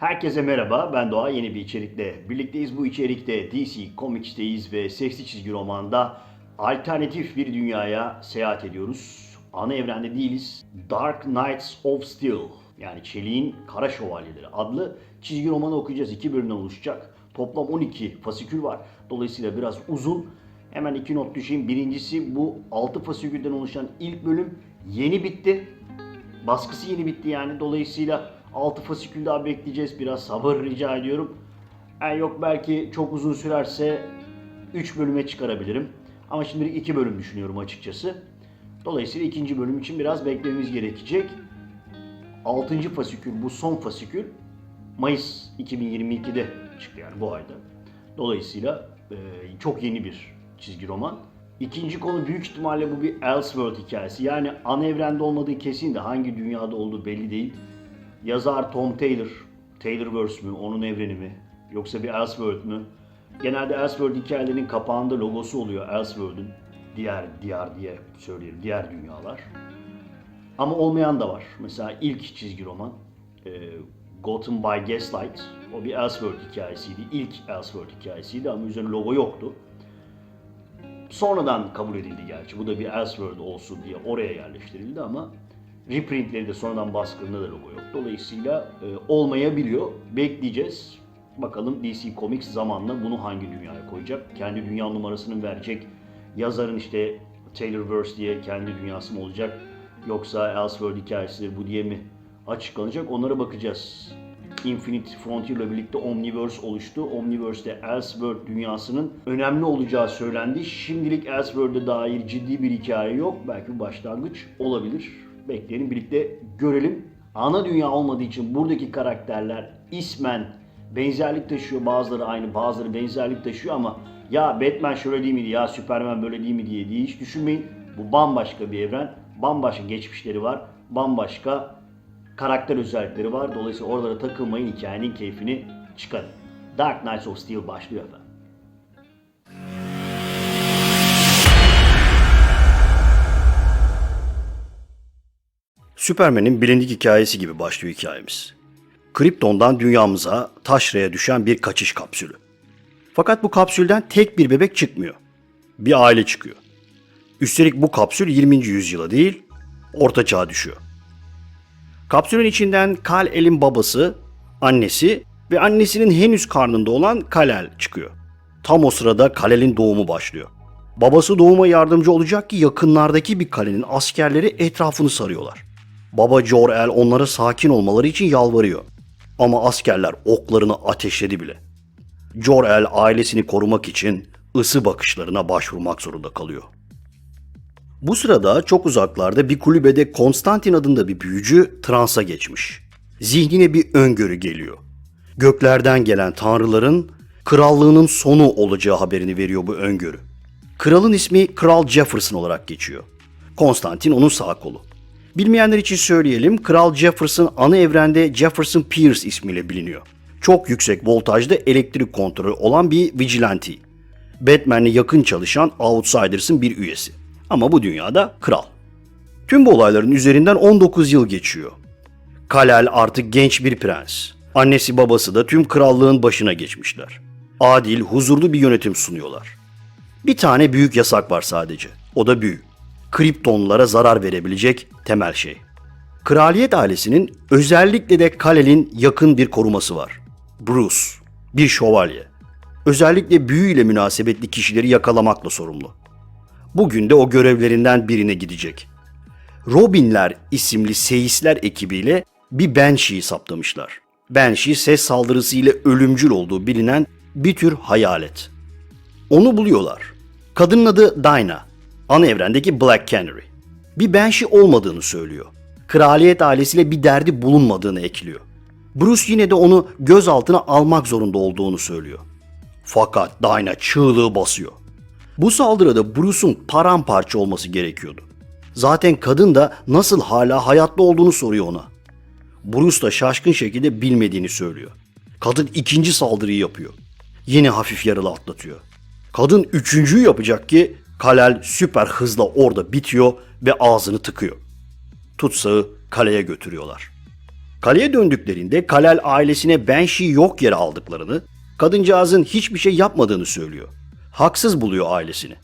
Herkese merhaba, ben Doğa. Yeni bir içerikle birlikteyiz. Bu içerikte DC Comics'teyiz ve sesli çizgi romanda alternatif bir dünyaya seyahat ediyoruz. Ana evrende değiliz. Dark Knights of Steel yani Çeliğin Kara Şövalyeleri adlı çizgi romanı okuyacağız. İki bölümden oluşacak. Toplam 12 fasikül var. Dolayısıyla biraz uzun. Hemen iki not düşeyim. Birincisi bu 6 fasikülden oluşan ilk bölüm yeni bitti. Baskısı yeni bitti yani. Dolayısıyla 6 fasikül daha bekleyeceğiz. Biraz sabır rica ediyorum. Yani yok belki çok uzun sürerse 3 bölüme çıkarabilirim. Ama şimdilik 2 bölüm düşünüyorum açıkçası. Dolayısıyla ikinci bölüm için biraz beklememiz gerekecek. 6. fasikül bu son fasikül Mayıs 2022'de çıktı yani bu ayda. Dolayısıyla e, çok yeni bir çizgi roman. İkinci konu büyük ihtimalle bu bir Elseworld hikayesi. Yani ana evrende olmadığı kesin de hangi dünyada olduğu belli değil. Yazar Tom Taylor, Taylorverse mü, onun evreni mi, yoksa bir Elseworld mü? Genelde Elseworld hikayelerinin kapağında logosu oluyor Elseworld'ün. Diğer diyar diye söyleyelim, diğer dünyalar. Ama olmayan da var. Mesela ilk çizgi roman e, Gotham by Gaslight. O bir Elseworld hikayesiydi. İlk Elseworld hikayesiydi ama üzerine logo yoktu. Sonradan kabul edildi gerçi. Bu da bir Elseworld olsun diye oraya yerleştirildi ama reprintleri de sonradan baskında da logo yok. Dolayısıyla e, olmayabiliyor. Bekleyeceğiz. Bakalım DC Comics zamanla bunu hangi dünyaya koyacak? Kendi dünya numarasını verecek. Yazarın işte Taylorverse diye kendi dünyası mı olacak? Yoksa Elseworld hikayesi bu diye mi açıklanacak? Onlara bakacağız. Infinite Frontier ile birlikte Omniverse oluştu. Omniverse'de Elseworld dünyasının önemli olacağı söylendi. Şimdilik Elseworld'e dair ciddi bir hikaye yok. Belki bir başlangıç olabilir. Bekleyelim birlikte görelim. Ana dünya olmadığı için buradaki karakterler ismen benzerlik taşıyor. Bazıları aynı, bazıları benzerlik taşıyor ama ya Batman şöyle değil miydi, ya Superman böyle değil mi diye, diye hiç düşünmeyin. Bu bambaşka bir evren. Bambaşka geçmişleri var. Bambaşka karakter özellikleri var. Dolayısıyla oralara takılmayın, hikayenin keyfini çıkarın. Dark Knights of Steel başlıyor efendim. Süpermen'in bilindik hikayesi gibi başlıyor hikayemiz. Krypton'dan dünyamıza taşraya düşen bir kaçış kapsülü. Fakat bu kapsülden tek bir bebek çıkmıyor. Bir aile çıkıyor. Üstelik bu kapsül 20. yüzyıla değil, Orta Çağ'a düşüyor. Kapsülün içinden Kal-El'in babası, annesi ve annesinin henüz karnında olan Kal-El çıkıyor. Tam o sırada Kal-El'in doğumu başlıyor. Babası doğuma yardımcı olacak ki yakınlardaki bir kalenin askerleri etrafını sarıyorlar. Baba Jor-El onlara sakin olmaları için yalvarıyor. Ama askerler oklarını ateşledi bile. Jor-El ailesini korumak için ısı bakışlarına başvurmak zorunda kalıyor. Bu sırada çok uzaklarda bir kulübede Konstantin adında bir büyücü transa geçmiş. Zihnine bir öngörü geliyor. Göklerden gelen tanrıların krallığının sonu olacağı haberini veriyor bu öngörü. Kralın ismi Kral Jefferson olarak geçiyor. Konstantin onun sağ kolu. Bilmeyenler için söyleyelim, Kral Jefferson ana evrende Jefferson Pierce ismiyle biliniyor. Çok yüksek voltajda elektrik kontrolü olan bir vigilante. Batman'le yakın çalışan Outsiders'ın bir üyesi. Ama bu dünyada kral. Tüm bu olayların üzerinden 19 yıl geçiyor. Kalel artık genç bir prens. Annesi babası da tüm krallığın başına geçmişler. Adil, huzurlu bir yönetim sunuyorlar. Bir tane büyük yasak var sadece. O da büyü. Kriptonlara zarar verebilecek temel şey. Kraliyet ailesinin özellikle de Kalel'in yakın bir koruması var. Bruce, bir şövalye. Özellikle büyü ile münasebetli kişileri yakalamakla sorumlu. Bugün de o görevlerinden birine gidecek. Robinler isimli seyisler ekibiyle bir Banshee'yi saptamışlar. Banshee ses saldırısı ile ölümcül olduğu bilinen bir tür hayalet. Onu buluyorlar. Kadının adı Dinah. Ana evrendeki Black Canary. Bir Banshee olmadığını söylüyor. Kraliyet ailesiyle bir derdi bulunmadığını ekliyor. Bruce yine de onu gözaltına almak zorunda olduğunu söylüyor. Fakat Dinah çığlığı basıyor. Bu saldırıda Bruce'un paramparça olması gerekiyordu. Zaten kadın da nasıl hala hayatta olduğunu soruyor ona. Bruce da şaşkın şekilde bilmediğini söylüyor. Kadın ikinci saldırıyı yapıyor. Yine hafif yaralı atlatıyor. Kadın üçüncüyü yapacak ki Kalel süper hızla orada bitiyor ve ağzını tıkıyor. Tutsağı kaleye götürüyorlar. Kaleye döndüklerinde Kalel ailesine Banshee yok yere aldıklarını, kadıncağızın hiçbir şey yapmadığını söylüyor. Haksız buluyor ailesini.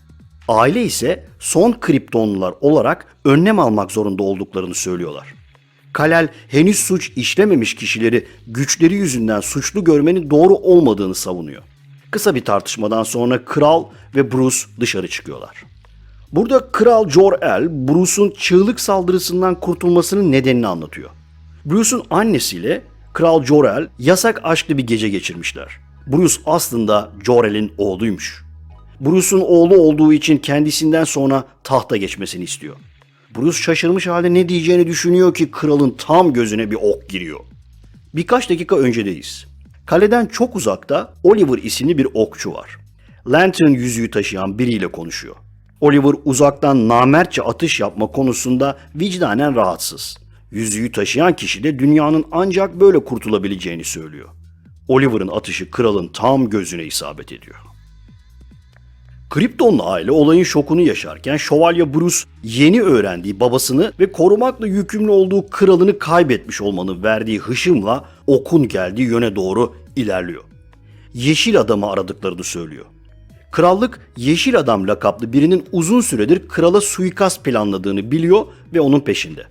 Aile ise son kriptonlular olarak önlem almak zorunda olduklarını söylüyorlar. Kalel henüz suç işlememiş kişileri güçleri yüzünden suçlu görmenin doğru olmadığını savunuyor. Kısa bir tartışmadan sonra kral ve Bruce dışarı çıkıyorlar. Burada Kral Jor-El, Bruce'un çığlık saldırısından kurtulmasının nedenini anlatıyor. Bruce'un annesiyle Kral Jor-El yasak aşklı bir gece geçirmişler. Bruce aslında Jor-El'in oğluymuş. Bruce'un oğlu olduğu için kendisinden sonra tahta geçmesini istiyor. Bruce şaşırmış halde ne diyeceğini düşünüyor ki kralın tam gözüne bir ok giriyor. Birkaç dakika öncedeyiz. Kaleden çok uzakta Oliver isimli bir okçu var. Lantern yüzüğü taşıyan biriyle konuşuyor. Oliver uzaktan namertçe atış yapma konusunda vicdanen rahatsız. Yüzüğü taşıyan kişi de dünyanın ancak böyle kurtulabileceğini söylüyor. Oliver'ın atışı kralın tam gözüne isabet ediyor. Kryptonlu aile olayın şokunu yaşarken Şövalye Bruce yeni öğrendiği babasını ve korumakla yükümlü olduğu kralını kaybetmiş olmanın verdiği hışımla okun geldiği yöne doğru ilerliyor. Yeşil adamı aradıklarını söylüyor. Krallık Yeşil Adam lakaplı birinin uzun süredir krala suikast planladığını biliyor ve onun peşinde.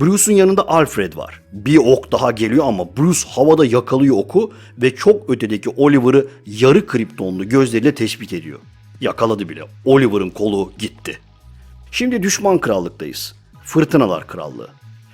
Bruce'un yanında Alfred var. Bir ok daha geliyor ama Bruce havada yakalıyor oku ve çok ötedeki Oliver'ı yarı kriptonlu gözleriyle tespit ediyor. Yakaladı bile. Oliver'ın kolu gitti. Şimdi düşman krallıktayız. Fırtınalar Krallığı.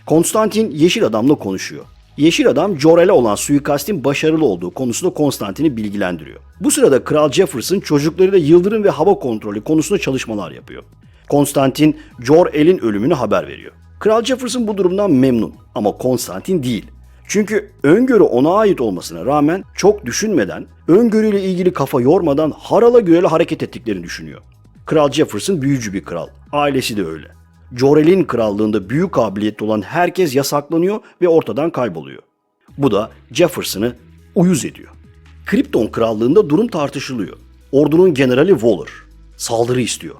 Konstantin Yeşil Adam'la konuşuyor. Yeşil Adam Jor-El'e olan suikastin başarılı olduğu konusunda Konstantin'i bilgilendiriyor. Bu sırada Kral Jefferson çocuklarıyla yıldırım ve hava kontrolü konusunda çalışmalar yapıyor. Konstantin Jor-El'in ölümünü haber veriyor. Kral Jefferson bu durumdan memnun ama Konstantin değil. Çünkü öngörü ona ait olmasına rağmen çok düşünmeden, öngörüyle ilgili kafa yormadan harala gürele hareket ettiklerini düşünüyor. Kral Jefferson büyücü bir kral. Ailesi de öyle. Jor-El'in krallığında büyük kabiliyetli olan herkes yasaklanıyor ve ortadan kayboluyor. Bu da Jefferson'ı uyuz ediyor. Krypton krallığında durum tartışılıyor. Ordunun generali Waller saldırı istiyor.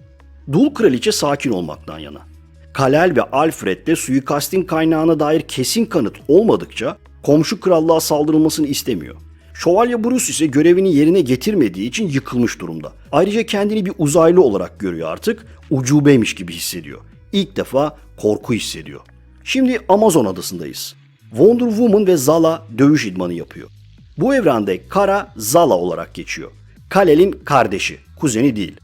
Dul kraliçe sakin olmaktan yana. Kalel ve Alfred de suikastin kaynağına dair kesin kanıt olmadıkça komşu krallığa saldırılmasını istemiyor. Şövalye Bruce ise görevini yerine getirmediği için yıkılmış durumda. Ayrıca kendini bir uzaylı olarak görüyor artık, ucubeymiş gibi hissediyor. İlk defa korku hissediyor. Şimdi Amazon adasındayız. Wonder Woman ve Zala dövüş idmanı yapıyor. Bu evrende Kara Zala olarak geçiyor. Kalel'in kardeşi, kuzeni değil.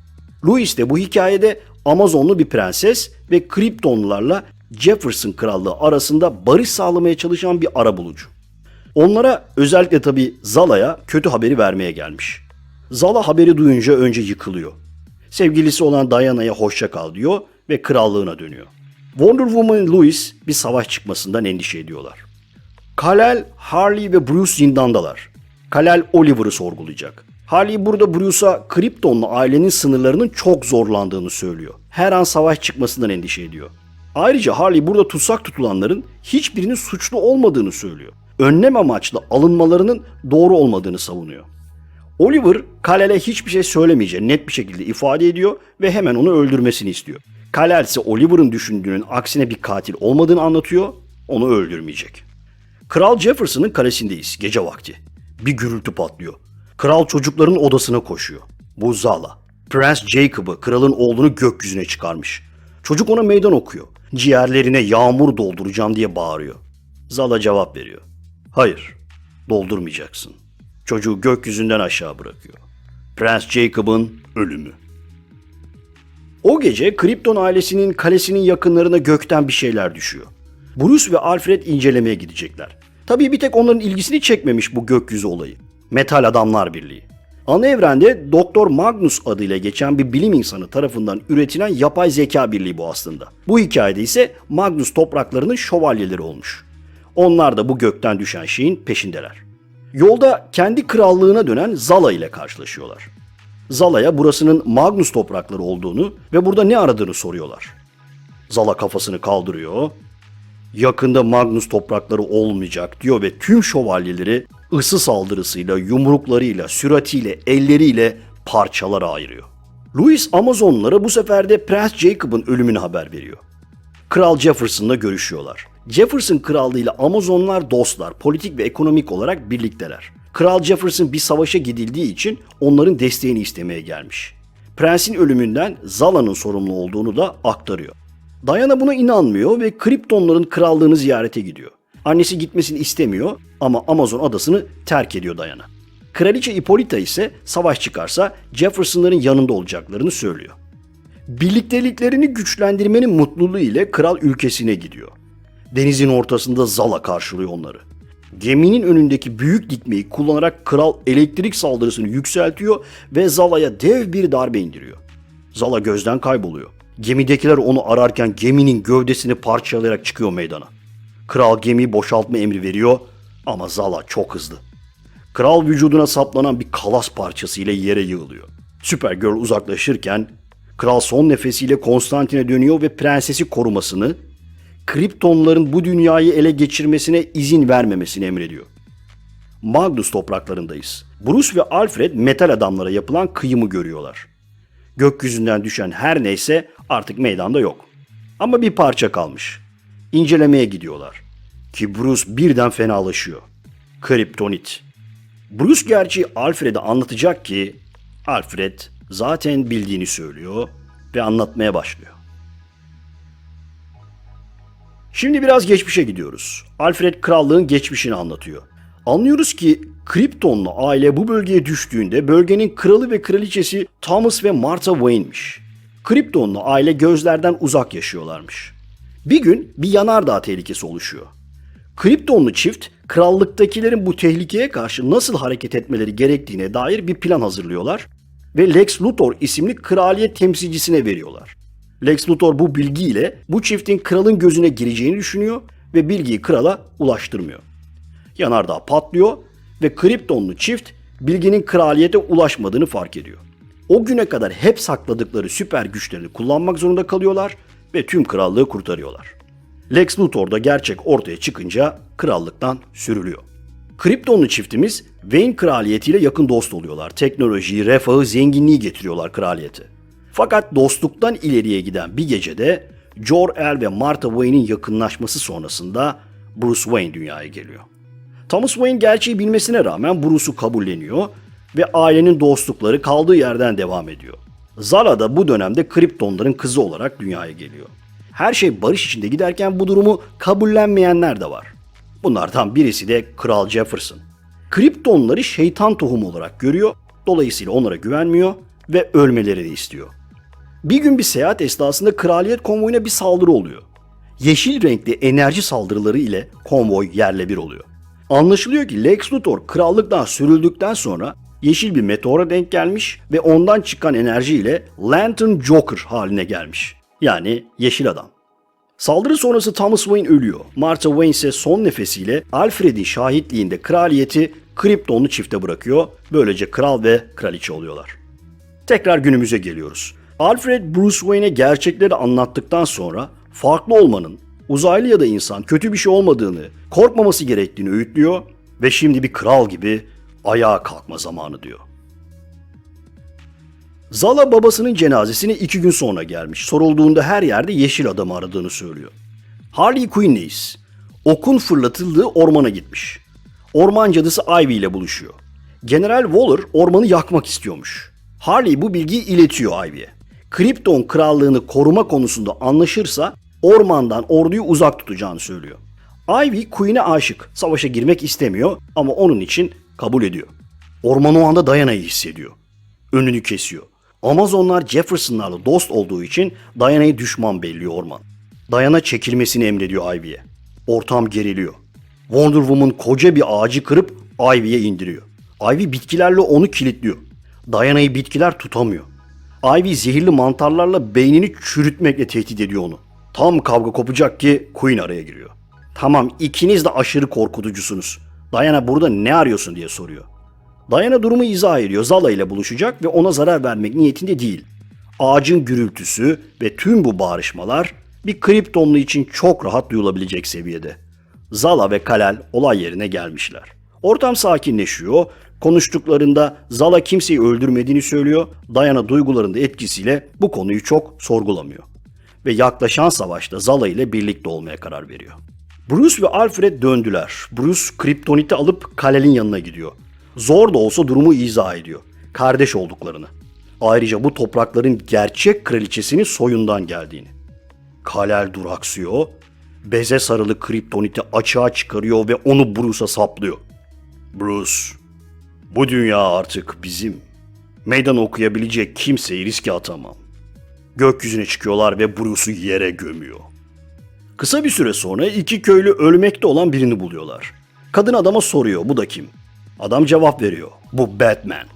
Louis de bu hikayede Amazonlu bir prenses ve Kryptonlularla Jefferson Krallığı arasında barış sağlamaya çalışan bir arabulucu. Onlara özellikle tabi Zala'ya kötü haberi vermeye gelmiş. Zala haberi duyunca önce yıkılıyor. Sevgilisi olan Diana'ya hoşça kal diyor ve krallığına dönüyor. Wonder Woman Louis bir savaş çıkmasından endişe ediyorlar. Kalel, Harley ve Bruce zindandalar. Kalel Oliver'ı sorgulayacak. Harley burada Bruce'a Kryptonlu ailenin sınırlarının çok zorlandığını söylüyor. Her an savaş çıkmasından endişe ediyor. Ayrıca Harley burada tutsak tutulanların hiçbirinin suçlu olmadığını söylüyor. Önlem amaçlı alınmalarının doğru olmadığını savunuyor. Oliver, Kalel'e hiçbir şey söylemeyeceğini net bir şekilde ifade ediyor ve hemen onu öldürmesini istiyor. Kalel ise Oliver'ın düşündüğünün aksine bir katil olmadığını anlatıyor, onu öldürmeyecek. Kral Jefferson'ın kalesindeyiz gece vakti. Bir gürültü patlıyor. Kral çocukların odasına koşuyor. Bu Zala. Prens Jacob'ı kralın oğlunu gökyüzüne çıkarmış. Çocuk ona meydan okuyor. Ciğerlerine yağmur dolduracağım diye bağırıyor. Zala cevap veriyor. Hayır, doldurmayacaksın. Çocuğu gökyüzünden aşağı bırakıyor. Prens Jacob'ın ölümü. O gece Krypton ailesinin kalesinin yakınlarına gökten bir şeyler düşüyor. Bruce ve Alfred incelemeye gidecekler. Tabii bir tek onların ilgisini çekmemiş bu gökyüzü olayı. Metal Adamlar Birliği. Ana evrende Doktor Magnus adıyla geçen bir bilim insanı tarafından üretilen yapay zeka birliği bu aslında. Bu hikayede ise Magnus topraklarının şövalyeleri olmuş. Onlar da bu gökten düşen şeyin peşindeler. Yolda kendi krallığına dönen Zala ile karşılaşıyorlar. Zala'ya burasının Magnus toprakları olduğunu ve burada ne aradığını soruyorlar. Zala kafasını kaldırıyor. Yakında Magnus toprakları olmayacak diyor ve tüm şövalyeleri ısı saldırısıyla, yumruklarıyla, süratiyle, elleriyle parçalara ayırıyor. Louis Amazonlara bu sefer de Prens Jacob'ın ölümünü haber veriyor. Kral Jefferson'la görüşüyorlar. Jefferson Krallığı ile Amazonlar dostlar, politik ve ekonomik olarak birlikteler. Kral Jefferson bir savaşa gidildiği için onların desteğini istemeye gelmiş. Prensin ölümünden Zala'nın sorumlu olduğunu da aktarıyor. Diana buna inanmıyor ve Kryptonların krallığını ziyarete gidiyor. Annesi gitmesini istemiyor ama Amazon adasını terk ediyor Diana. Kraliçe Hippolyta ise savaş çıkarsa Jefferson'ların yanında olacaklarını söylüyor. Birlikteliklerini güçlendirmenin mutluluğu ile kral ülkesine gidiyor. Denizin ortasında Zala karşılıyor onları. Geminin önündeki büyük dikmeyi kullanarak kral elektrik saldırısını yükseltiyor ve Zala'ya dev bir darbe indiriyor. Zala gözden kayboluyor. Gemidekiler onu ararken geminin gövdesini parçalayarak çıkıyor meydana. Kral gemiyi boşaltma emri veriyor ama Zala çok hızlı. Kral vücuduna saplanan bir kalas parçası ile yere yığılıyor. Supergirl uzaklaşırken kral son nefesiyle Konstantin'e dönüyor ve prensesi korumasını, Kryptonların bu dünyayı ele geçirmesine izin vermemesini emrediyor. Magnus topraklarındayız. Bruce ve Alfred metal adamlara yapılan kıyımı görüyorlar. Gökyüzünden düşen her neyse artık meydanda yok. Ama bir parça kalmış. İncelemeye gidiyorlar. Ki Bruce birden fenalaşıyor. Kriptonit. Bruce gerçeği Alfred'e anlatacak ki Alfred zaten bildiğini söylüyor ve anlatmaya başlıyor. Şimdi biraz geçmişe gidiyoruz. Alfred krallığın geçmişini anlatıyor. Anlıyoruz ki Kryptonlu aile bu bölgeye düştüğünde bölgenin kralı ve kraliçesi Thomas ve Martha Wayne'miş. Kryptonlu aile gözlerden uzak yaşıyorlarmış. Bir gün bir yanardağ tehlikesi oluşuyor. Kryptonlu çift krallıktakilerin bu tehlikeye karşı nasıl hareket etmeleri gerektiğine dair bir plan hazırlıyorlar ve Lex Luthor isimli kraliyet temsilcisine veriyorlar. Lex Luthor bu bilgiyle bu çiftin kralın gözüne gireceğini düşünüyor ve bilgiyi krala ulaştırmıyor. Yanardağ patlıyor ve Kryptonlu çift bilginin kraliyete ulaşmadığını fark ediyor. O güne kadar hep sakladıkları süper güçlerini kullanmak zorunda kalıyorlar ve tüm krallığı kurtarıyorlar. Lex Luthor da gerçek ortaya çıkınca krallıktan sürülüyor. Kryptonlu çiftimiz Wayne kraliyetiyle yakın dost oluyorlar. Teknolojiyi, refahı, zenginliği getiriyorlar kraliyete. Fakat dostluktan ileriye giden bir gecede Jor-El ve Martha Wayne'in yakınlaşması sonrasında Bruce Wayne dünyaya geliyor. Thomas Wayne gerçeği bilmesine rağmen Bruce'u kabulleniyor ve ailenin dostlukları kaldığı yerden devam ediyor. Zara da bu dönemde Kryptonların kızı olarak dünyaya geliyor. Her şey barış içinde giderken bu durumu kabullenmeyenler de var. Bunlardan birisi de Kral Jefferson. Kryptonları şeytan tohumu olarak görüyor, dolayısıyla onlara güvenmiyor ve ölmelerini istiyor. Bir gün bir seyahat esnasında kraliyet konvoyuna bir saldırı oluyor. Yeşil renkli enerji saldırıları ile konvoy yerle bir oluyor. Anlaşılıyor ki Lex Luthor krallıktan sürüldükten sonra yeşil bir meteora denk gelmiş ve ondan çıkan enerjiyle Lantern Joker haline gelmiş. Yani yeşil adam. Saldırı sonrası Thomas Wayne ölüyor. Martha Wayne ise son nefesiyle Alfred'in şahitliğinde kraliyeti Kryptonlu çifte bırakıyor. Böylece kral ve kraliçe oluyorlar. Tekrar günümüze geliyoruz. Alfred Bruce Wayne'e gerçekleri anlattıktan sonra farklı olmanın, uzaylı ya da insan kötü bir şey olmadığını, korkmaması gerektiğini öğütlüyor ve şimdi bir kral gibi ayağa kalkma zamanı diyor. Zala babasının cenazesine iki gün sonra gelmiş. Sorulduğunda her yerde yeşil adamı aradığını söylüyor. Harley Quinn'leyiz. Okun fırlatıldığı ormana gitmiş. Orman cadısı Ivy ile buluşuyor. General Waller ormanı yakmak istiyormuş. Harley bu bilgiyi iletiyor Ivy'ye. Krypton krallığını koruma konusunda anlaşırsa ormandan orduyu uzak tutacağını söylüyor. Ivy Queen'e aşık. Savaşa girmek istemiyor ama onun için kabul ediyor. Orman o anda Diana'yı hissediyor. Önünü kesiyor. Amazonlar Jefferson'larla dost olduğu için Diana'yı düşman belliyor orman. Diana çekilmesini emrediyor Ivy'ye. Ortam geriliyor. Wonder Woman koca bir ağacı kırıp Ivy'ye indiriyor. Ivy bitkilerle onu kilitliyor. Diana'yı bitkiler tutamıyor. Ivy zehirli mantarlarla beynini çürütmekle tehdit ediyor onu. Tam kavga kopacak ki Queen araya giriyor. Tamam ikiniz de aşırı korkutucusunuz. Diana burada ne arıyorsun diye soruyor. Diana durumu izah ediyor. Zala ile buluşacak ve ona zarar vermek niyetinde değil. Ağacın gürültüsü ve tüm bu bağrışmalar bir Kryptonlu için çok rahat duyulabilecek seviyede. Zala ve Kalel olay yerine gelmişler. Ortam sakinleşiyor. Konuştuklarında Zala kimseyi öldürmediğini söylüyor. Diana duygularında etkisiyle bu konuyu çok sorgulamıyor. Ve yaklaşan savaşta Zala ile birlikte olmaya karar veriyor. Bruce ve Alfred döndüler. Bruce kriptoniti alıp Kalel'in yanına gidiyor. Zor da olsa durumu izah ediyor. Kardeş olduklarını. Ayrıca bu toprakların gerçek kraliçesinin soyundan geldiğini. Kalel duraksıyor, beze sarılı kriptoniti açığa çıkarıyor ve onu Bruce'a saplıyor. Bruce, bu dünya artık bizim. Meydan okuyabilecek kimseyi riske atamam. Gökyüzüne çıkıyorlar ve Bruce'u yere gömüyor. Kısa bir süre sonra iki köylü ölmekte olan birini buluyorlar. Kadın adama soruyor bu da kim? Adam cevap veriyor. Bu Batman.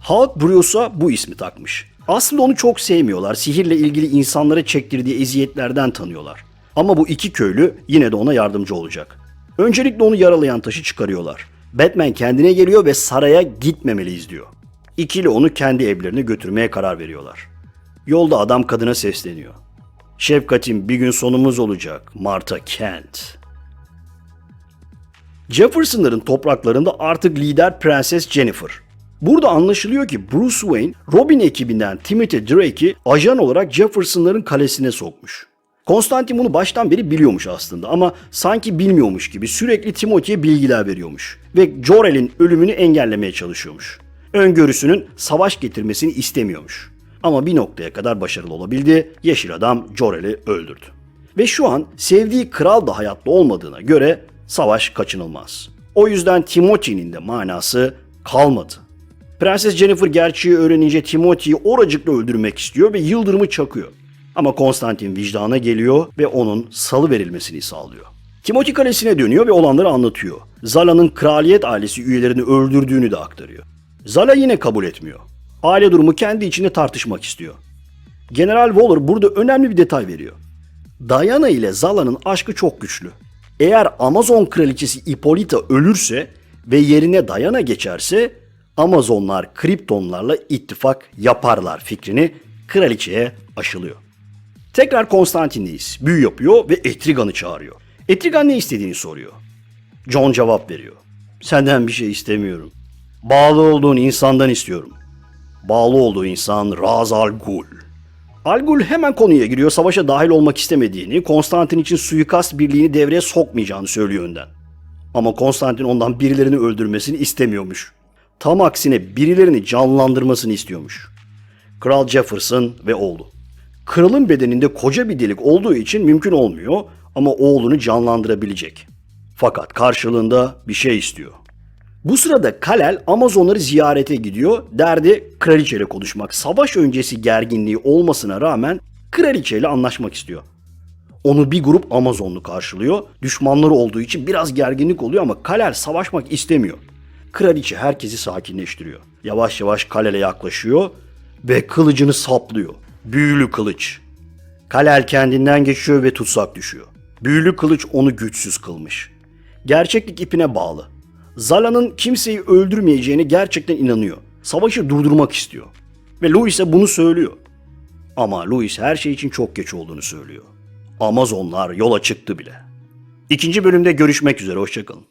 Halk Bruce'a bu ismi takmış. Aslında onu çok sevmiyorlar. Sihirle ilgili insanlara çektirdiği eziyetlerden tanıyorlar. Ama bu iki köylü yine de ona yardımcı olacak. Öncelikle onu yaralayan taşı çıkarıyorlar. Batman kendine geliyor ve saraya gitmemeliyiz diyor. İkili onu kendi evlerine götürmeye karar veriyorlar. Yolda adam kadına sesleniyor. Şefkatin bir gün sonumuz olacak Martha Kent. Jefferson'ların topraklarında artık lider Prenses Jennifer. Burada anlaşılıyor ki Bruce Wayne, Robin ekibinden Timothy Drake'i ajan olarak Jefferson'ların kalesine sokmuş. Konstantin bunu baştan beri biliyormuş aslında ama sanki bilmiyormuş gibi sürekli Timothy'ye bilgiler veriyormuş ve Jor-El'in ölümünü engellemeye çalışıyormuş. Öngörüsünün savaş getirmesini istemiyormuş. Ama bir noktaya kadar başarılı olabildi. Yeşil adam Jor-El'i öldürdü. Ve şu an sevdiği kral da hayatta olmadığına göre savaş kaçınılmaz. O yüzden Timothy'nin de manası kalmadı. Prenses Jennifer gerçeği öğrenince Timothy'yi oracıkla öldürmek istiyor ve yıldırımı çakıyor. Ama Konstantin vicdana geliyor ve onun salı verilmesini sağlıyor. Timothy kalesine dönüyor ve olanları anlatıyor. Zala'nın kraliyet ailesi üyelerini öldürdüğünü de aktarıyor. Zala yine kabul etmiyor. Aile durumu kendi içinde tartışmak istiyor. General Waller burada önemli bir detay veriyor. Diana ile Zala'nın aşkı çok güçlü. Eğer Amazon kraliçesi Hippolyta ölürse ve yerine Diana geçerse Amazonlar Kriptonlarla ittifak yaparlar fikrini kraliçeye aşılıyor. Tekrar Konstantin'deyiz. Büyü yapıyor ve Etrigan'ı çağırıyor. Etrigan ne istediğini soruyor. John cevap veriyor. Senden bir şey istemiyorum. Bağlı olduğun insandan istiyorum. Bağlı olduğu insan Raz Al Ghul. Hemen konuya giriyor. Savaşa dahil olmak istemediğini, Konstantin için suikast birliğini devreye sokmayacağını söylüyor önden. Ama Konstantin ondan birilerini öldürmesini istemiyormuş. Tam aksine birilerini canlandırmasını istiyormuş. Kral Jefferson ve oğlu. Kralın bedeninde koca bir delik olduğu için mümkün olmuyor ama oğlunu canlandırabilecek. Fakat karşılığında bir şey istiyor. Bu sırada Kalel Amazonları ziyarete gidiyor. Derdi kraliçeyle konuşmak. Savaş öncesi gerginliği olmasına rağmen kraliçeyle anlaşmak istiyor. Onu bir grup Amazonlu karşılıyor. Düşmanları olduğu için biraz gerginlik oluyor ama Kalel savaşmak istemiyor. Kraliçe herkesi sakinleştiriyor. Yavaş yavaş Kalel'e yaklaşıyor ve kılıcını saplıyor. Büyülü kılıç. Kalel kendinden geçiyor ve tutsak düşüyor. Büyülü kılıç onu güçsüz kılmış. Gerçeklik ipine bağlı. Zala'nın kimseyi öldürmeyeceğine gerçekten inanıyor. Savaşı durdurmak istiyor. Ve Louis'e bunu söylüyor. Ama Louis her şey için çok geç olduğunu söylüyor. Amazonlar yola çıktı bile. İkinci bölümde görüşmek üzere, hoşçakalın.